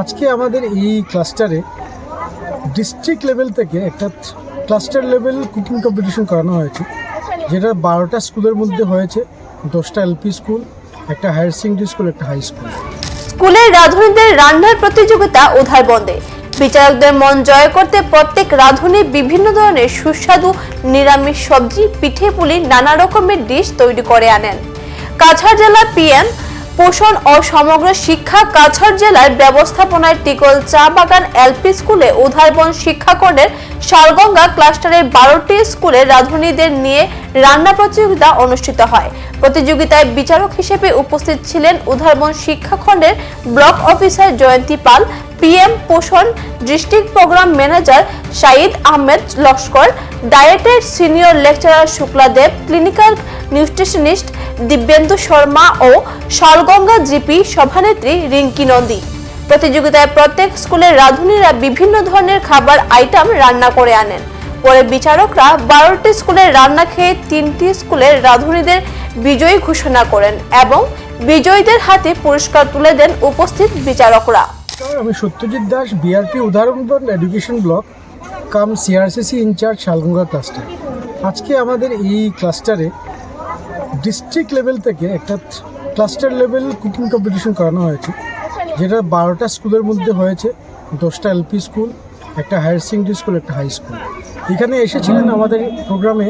আজকে আমাদের এই ক্লাস্টারে ডিস্ট্রিক্ট লেভেল থেকে একটা ক্লাস্টার লেভেল কুকিং কম্পিটিশন করানো হয়েছে, যেটা বারোটা স্কুলের মধ্যে হয়েছে। দশটা এলপি স্কুল একটা হায়ার সেকেন্ডারি স্কুল একটা হাই স্কুল স্কুলের রাঁধুনিদের রান্নার প্রতিযোগিতা উধার বন্ধে। বিচারকদের মন জয় করতে প্রত্যেক রাঁধুনি বিভিন্ন ধরনের সুস্বাদু নিরামিষ সবজি, পিঠে পুলি, নানা রকমের ডিশ তৈরি করে আনেন। কাছাড় জেলা পিএম পোষণ ও সমগ্র শিক্ষা কাছাড় জেলার ব্যবস্থাপনায় টিকল চা বাগান এলপি স্কুলে উধারবন শিক্ষাকর্ণের শালগঙ্গা ক্লাস্টারের বারোটি স্কুলে রাঁধুনিদের নিয়ে রান্না প্রতিযোগিতা অনুষ্ঠিত হয়। প্রতিযোগিতায় বিচারক হিসেবে উপস্থিত ছিলেন Udharbond শিক্ষাখণ্ডের block officer Jayanti Pal PM Poshan district programme manager Shahid Ahmed Laskar ডায়েটের senior lecturer Shukladeb clinical nutritionist Dibyendu Sharma ও শালগঙ্গা জিপি সভানেত্রী রিঙ্কি নন্দী। প্রতিযোগিতায় প্রত্যেক স্কুলের রাঁধুনিরা বিভিন্ন ধরনের খাবার আইটেম রান্না করে আনেন। পরে বিচারকরা বারোটি স্কুলের রান্না খেয়ে তিনটি স্কুলের রাঁধুনিদের বিজয়ী ঘোষণা করেন এবং বিজয়ীদের হাতে পুরস্কার তুলে দেন উপস্থিত বিচারকরা। আমি Satyajit Das BRP Udharbond education block cum CRCC incharge Salganga cluster আজকে আমাদের এই ক্লাস্টারে ডিস্ট্রিক্ট লেভেল থেকে একটা ক্লাস্টার লেভেল কুকিং কম্পিটিশন করানো হয়েছে, যেটা বারোটা স্কুলের মধ্যে হয়েছে, দশটা এলপি স্কুল, একটা হায়ার সেকেন্ডারি স্কুল একটা হাই স্কুল এখানে এসেছিলেন আমাদের প্রোগ্রামে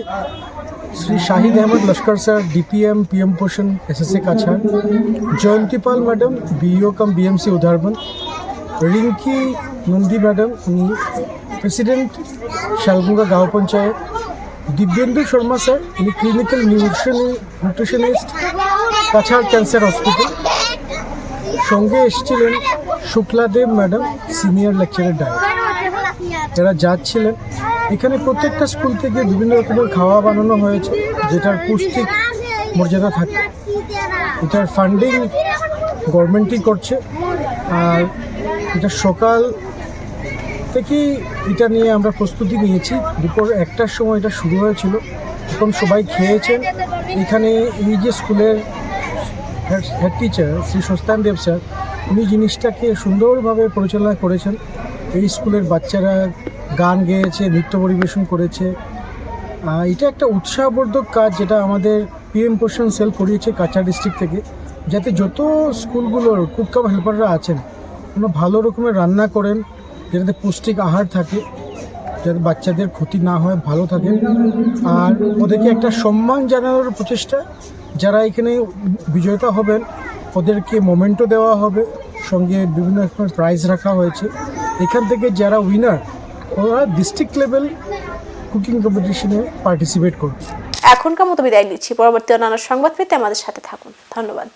Shri Shahid Ahmed Laskar sir DPM PM Poshan SSA Cachar Jayanti Pal madam BEO cum BMC Udharbond Rinki Nandi madam, উনি প্রেসিডেন্ট শালগঙ্গা গাঁও পঞ্চায়েত। দিব্যেন্দু শর্মা স্যার, উনি clinical nutrition nutritionist Cachar cancer hospital. সঙ্গে এসেছিলেন Shukladeb madam, senior lecturer DIET যারা যাচ্ছিলেন এখানে প্রত্যেকটা school থেকে বিভিন্ন রকমের খাওয়া বানানো হয়েছে, যেটার পুষ্টিক মর্যাদা থাকে। এটার ফান্ডিং গভর্নমেন্টই করছে। আর এটা সকাল থেকেই এটা নিয়ে আমরা প্রস্তুতি নিয়েছি। দুপুর একটার সময় এটা শুরু হয়েছিল। এখন সবাই খেয়েছেন। এখানে এই যে স্কুলের head teacher Shri Sastan Deb sir, উনি জিনিসটাকে সুন্দরভাবে পরিচালনা করেছেন। এই স্কুলের বাচ্চারা গান গেয়েছে, নৃত্য পরিবেশন করেছে। এটা একটা উৎসাহবর্ধক কাজ যেটা আমাদের পিএম পোষণ সেল করিয়েছে কাছাড় ডিস্ট্রিক্ট থেকে। যাতে যত স্কুলগুলোর কুক কাম হেল্পাররা আছেন কোনো ভালো রকমের রান্না করেন, যেটাতে পৌষ্টিক আহার থাকে, যাতে বাচ্চাদের ক্ষতি না হয়, ভালো থাকে। আর ওদেরকে একটা সম্মান জানানোর প্রচেষ্টা, যারা এখানে বিজয়তা হবেন, ওদেরকে মোমেন্টও দেওয়া হবে, সঙ্গে বিভিন্ন রকমের প্রাইজ রাখা হয়েছে। এখান থেকে যারা উইনার ওরা ডিস্ট্রিক্ট লেভেল কুকিং কম্পিটিশনে পার্টিসিপেট করবে। এখনকার মতো বিদায় নিচ্ছি। পরবর্তী অন্যান্য সংবাদ পেতে আমাদের সাথে থাকুন। ধন্যবাদ।